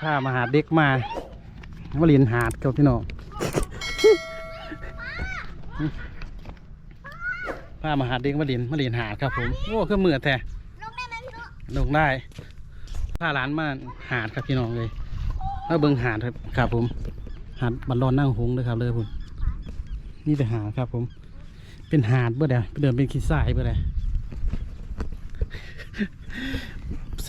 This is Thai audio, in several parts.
พามาหาเด็กมามาเรียนหาดกับพี่น้องพามาหาเด็กมาเรียนมาเรียนหาดครับผมโอ้เครื่องมือแท้ลงได้ไหมพี่นุลงได้พาหลานมาหาดครับพี่น้องเลยมาเบิ่งหาดครับครับผมหาดบันรอนนั่งหงเลยครับเลยผมนี่แต่หาดครับผม เป็นหาดเบื่อเดียวเดินเป็นขี้ทรายเบื่อเดียว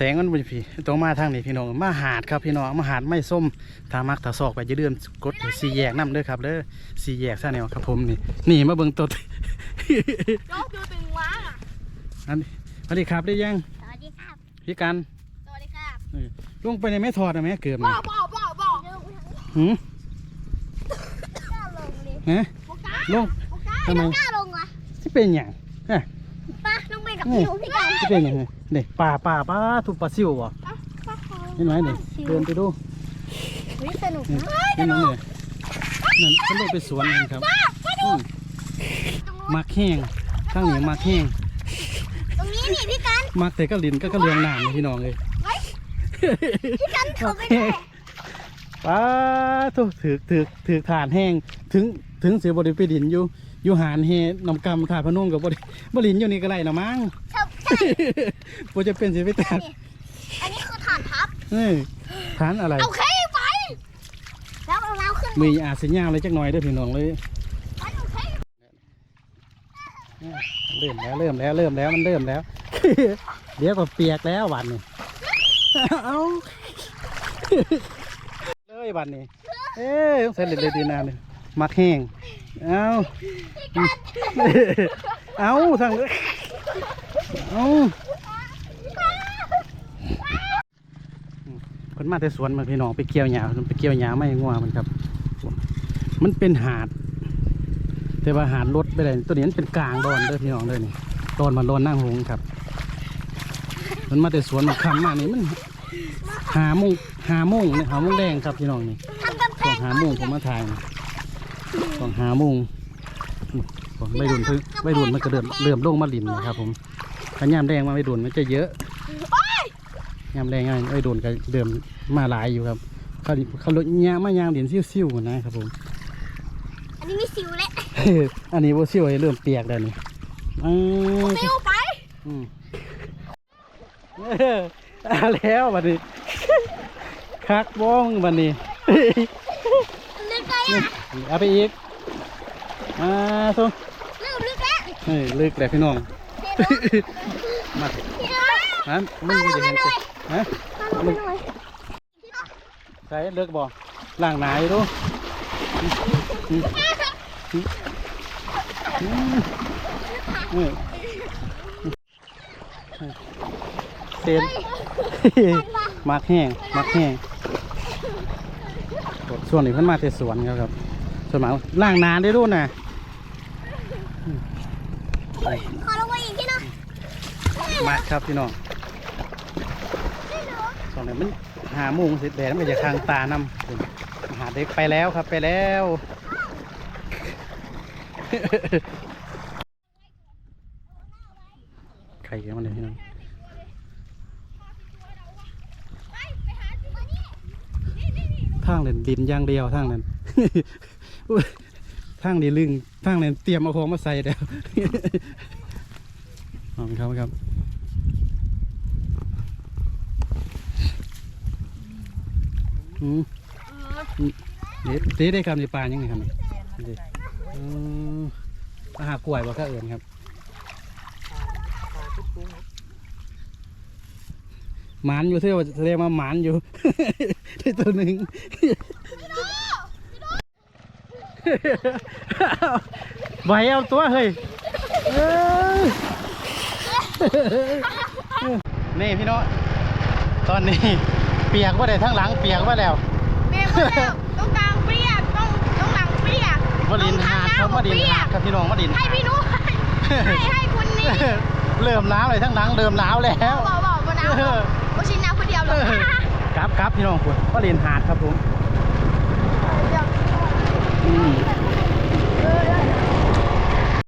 แสงมันเป็นผีต้องมาทางนี้พี่น้องมาหาดครับพี่น้องมาหาดไม่ส้มทามักตาซอกไปจะเดือมกดสีแยกน้ำเด้อครับเด้อสีแยกซะแนวครับผมนี่นี่มาเบิ่งตัวโจ๊กดูตึงว้างอะอันนี้สวัสดีครับได้ยังสวัสดีครับพี่กันสวัสดีครับลงไปในแม่ถอดนะแม่เกือบบ่นะบ่บ่บ่ลงหืมกล้าลงเลยฮะโบก้าลงโบก้าทำไมไม่กล้าลงอะที่เป็นอย่างฮะ ป้าลงไปกับพี่นุพี่กันที่เป็นอย่างไงเด็กป่าป่าป่าทุบปลาซิวบ่ป้าขอเห็นไหมเด็กเดินไปดูวิสนุกนี่นะเห็นไหมเนี่ยนั่นเขาลงไปสวนกันครับอืมมักแห้งข้างเหนียงมักแห้งตรงนี้นี่พี่กันมักแต่ก็ลินก็ก็เลียงหนามเลยพี่น้องเลยพี่กันเขามักไปแห้งป้าทุถือถือถือฐานแห้งถึงถึงเสียบริไปดินอยู่ อยู่หานเฮนำกำขาดพนุ่งกับบริบรินอยู่นี่ก็ไรละมั้งใช่ใช่บ่จะเป็นเสียไปตัดอันนี้คือฐานทัพเฮ้ยฐานอะไรเอาเคไปแล้วเอาแล้วขึ้นมีอาจสัญญาเลยจักหน่อยเด้อพี่น้องเลยไปโอเคเริ่มแล้วเริ่มแล้วเริ่มแล้วมันเริ่มแล้ว เดี๋ยวก็เปียกแล้ววันนี้เอาเลยวันนี้เอ้ยต้องใส่เล็ดเลยดีนาเลย มักแห้งเอาเอาทางเลยเอาคนมาแต่สวนมาพี่น้องไปเกี่ยวหญ้าเพิ่นไปเกี่ยวหญ้าไม่งัวมันครับ มันเป็นหาด แต่ว่าหาดรถไปเลยตัวนี้มันเป็นกลางดอนเด้อพี่น้องเด้อนี่ดอนมันดอนนั่งหงครับ มันมาแต่สวนมันคำมากนี่มันหาโมงหาโมงเนี่ยหาโมงแดงครับพี่น้องนี่ทำกำแพสองงหาโมงผมมาถ่ายนี่ สองหาโมงนี่ผมไม่ดุนเพิ่งไม่ดุนมันก็เริ่มเริ่มลงมาลินนะครับ ผมถ้ายามแดงมาไม่ดุนมันจะเยอะยามแดงไม่ดุนก็เริ่มมาหลายอยู่ครับ เขาเขาลดยางมายางเหรียญซิ่วๆนะครับผม อันนี้มีสิวแหละอันนี้ว่าซิ่วเริ่มเปียกแล้วนี่อืมสิวไปอืมเออเอาแล้วบัดนี้คักบ้องบัดนี้ ลึกเลยอะเอาไปอีกอ่าทุลึกลึกแล้วเฮ้ยลึกเลยพี่น้องเห็นไหมมาพี่น้องฮะมึงจะยังไงฮะมาลงไปหน่อยใส่เลิกบ่ล่างหนาอยู่ดูอืมอืมอืมอืมเซนมักแห้งมักแห้ง ส่วนนี้เพิ่นมาแต่สวนครับครับส่วนหมากล่างนานได้รู้นะขอลงไปอีกที่น้องมาครับพี่น้องส่วนนี้มันหาโมุงเสร็จแดดมันจะทางตานำหาเด็กไปแล้วครับไปแล้วใครกันมาเลยพี่น้อง ทางนั้นดินอย่างเดียวทางนั้นทางนี้ลึงทางนั้นเตรียมเอาของมาใส่แล้วขอบคุณครับครับอืมเด็ดเด็ดได้ครับในปลายังไงครับนี่เด็ดอืมอาหารกล้วยบ่ก็เอื่นครับ หมานอยู่เท่าแสดงว่าหมานอยู่ ได้ตัวหนึ่งไหวเอาตัวเฮ้ยเอ้ยนี่พี่โน้ตตอนนี้เปียกว่าได้ทั้งหลังเปียกว่าแล้วเปียกหมดแล้วต้องกลางเปียกต้องต้องหลังเปียกมาดินหาดครับมาดินหาดครับพี่น้องมาดินให้หาดพี่นุ้ยให้ให้คุณนี่เริ่มหนาวเลยทั้งหลังเริ่มหนาวแล้วบอกบอกบนน้ำบอกโอชินน้ำคนเดียวหรอก ครับครับพี่น้องคุณมาดินหาดครับผมเดี๋ยวอืม